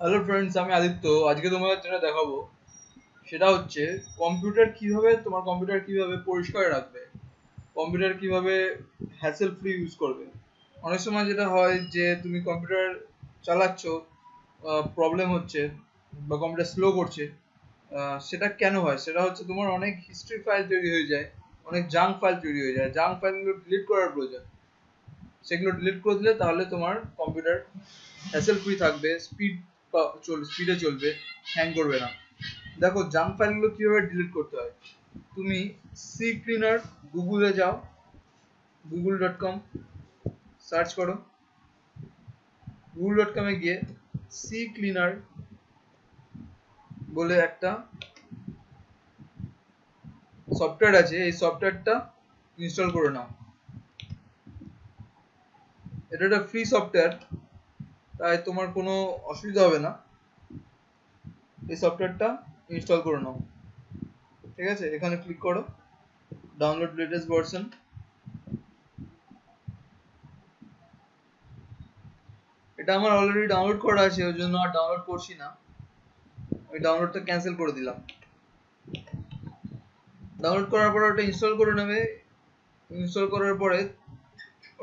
Hello friends আমি আদিত্য। আজকে তোমাদের যেটা দেখাবো। সেটা হচ্ছে কম্পিউটার কীভাবে তোমার কম্পিউটার কীভাবে পরিষ্কার রাখবে? কম্পিউটার কীভাবে হ্যাসেল ফ্রি ইউজ করবে? অনেক সময় যেটা হয় যে, তুমি কম্পিউটার চালাচ্ছ প্রবলেম হচ্ছে বা কম্পিউটার স্লো করছে সেটা কেন হয়? সেটা হচ্ছে তোমার অনেক হিস্ট্রি ফাইল তৈরি হয়ে যায়, অনেক জাঙ্ক ফাইল তৈরি হয়ে যায়। জাঙ্ক ফাইলগুলো ডিলিট করার প্রয়োজন। সেগুলো ডিলিট করে দিলে তাহলে তোমার কম্পিউটার হ্যাসেল ফ্রি থাকবে স্পিড চলবে স্পিডে চলবে হ্যাং করবে না। দেখো জাঙ্ক ফাইলগুলো কীভাবে ডিলিট করতে হয়? তুমি সি ক্লিনার গুগলে যাও গুগল ডট কম সার্চ করো। গুগল ডট কমে গিয়ে সি ক্লিনার বলে একটা সফটওয়্যার আছে, এই সফটওয়্যারটা ইনস্টল করে নাও। এটা একটা ফ্রি সফটওয়্যার তাই তোমার কোনো অসুবিধা হবে না। এই সফটওয়্যারটা ইনস্টল করে নাও। ঠিক আছে? এখানে ক্লিক করো। ডাউনলোড লেটেস্ট ভার্সন এটা আমার অলরেডি ডাউনলোড করা আছে, ওই জন্য আর ডাউনলোড করছি না। আমি ডাউনলোডটা ক্যান্সেল করে দিলাম। ডাউনলোড করার পরে ওটা ইনস্টল করে নেবে। ইনস্টল করার পরে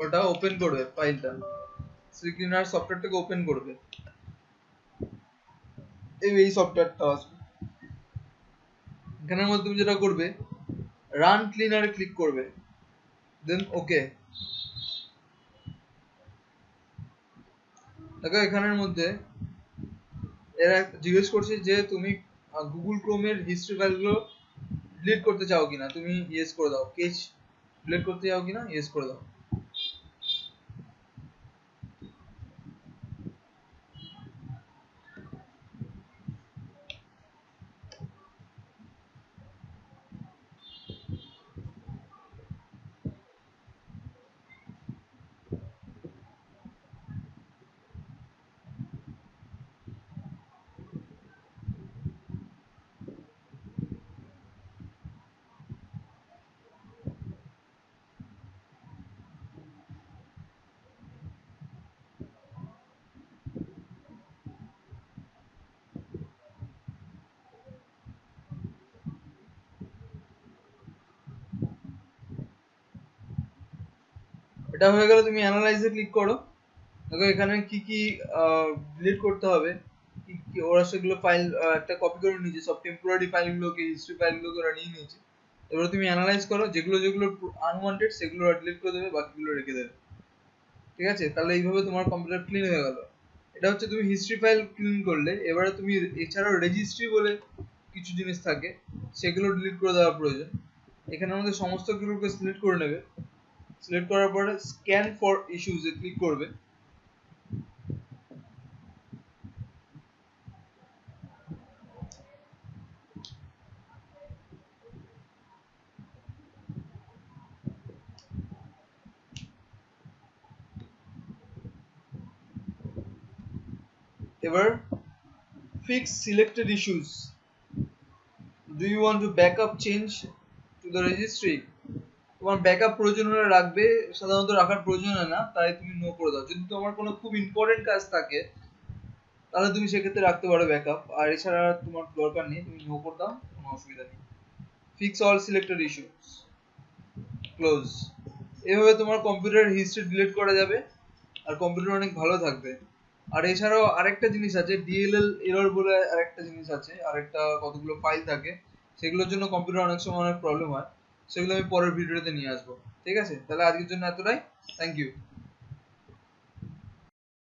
ওটা ওপেন করবে ফাইলটা সিক্লিনার সফটওয়্যারটাকে ওপেন করবে। এই এই সফটওয়্যারটা আসবে এখানের মধ্যে তুমি যেটা করবে রান ক্লিনারে ক্লিক করবে। দেন ওকে দেখো এখানের মধ্যে এরা জিজ্ঞেস করছে যে তুমি গুগল ক্রোমের হিস্ট্রি ফাইলগুলো ডিলিট করতে চাও কিনা? তুমি ইয়েস করে দাও। কেচ ডিলিট করতে চাও কিনা? ইয়েস করে দাও। এটা হয়ে গেলে তুমি অ্যানালাইজে ক্লিক করো। দেখো এখানে কি কি ডিলিট করতে হবে। কি ওরা সেগুলো ফাইল একটা কপি করে নিয়েছে। সব টেম্পোরারি ফাইলগুলোকে হিস্ট্রি ফাইলগুলোকে ওরা নিয়ে নিয়েছে। এবারে তুমি অ্যানালাইজ করো, যেগুলো যেগুলো আনওয়ান্টেড সেগুলো ডিলিট করে দেবে, বাকিগুলো রেখে দেবে। ঠিক আছে? তাহলে এইভাবে তোমার কম্পিউটার ক্লিন হয়ে গেল। এটা হচ্ছে তুমি হিস্ট্রি ফাইল ক্লিন করলে, এবারে তুমি এছাড়াও রেজিস্ট্রি বলে কিছু জিনিস থাকে, সেগুলো ডিলিট করে দেওয়া প্রয়োজন। এখানের মধ্যে সমস্ত গুলোকে সিলেক্ট করে নেবে। সিলেক্ট করার পরে স্ক্যান ফর ইস্যুজ ক্লিক করবে এবার fix selected issues do you want to backup change to the registry তোমার ব্যাকআপ প্রয়োজন হলে রাখবে, সাধারণত রাখার প্রয়োজন হয় না, তাই তুমি নো করে দাও। যদি তোমার কোনো খুব ইম্পর্টেন্ট কাজ থাকে, তাহলে তুমি সেক্ষেত্রে রাখতে পারো ব্যাকআপ আর এছাড়া তোমার দরকার নেই, তুমি নো করে দাও, কোনো অসুবিধা নেই। Fix all selected issues close এভাবে তোমার কম্পিউটার হিস্ট্রি ডিলিট করা যাবে, আর কম্পিউটার অনেক ভালো থাকবে। আর এছাড়াও আরেকটা জিনিস আছে ডিএলএল এরর বলে আরেকটা জিনিস আছে, আরেকটা কতগুলো ফাইল থাকে, সেগুলোর জন্য কম্পিউটার অনেক সময় অনেক প্রবলেম হয়। সেগুলো আমি পরের ভিডিওতে নিয়ে আসব। ঠিক আছে? তাহলে আজকের জন্য এতটাই। Thank you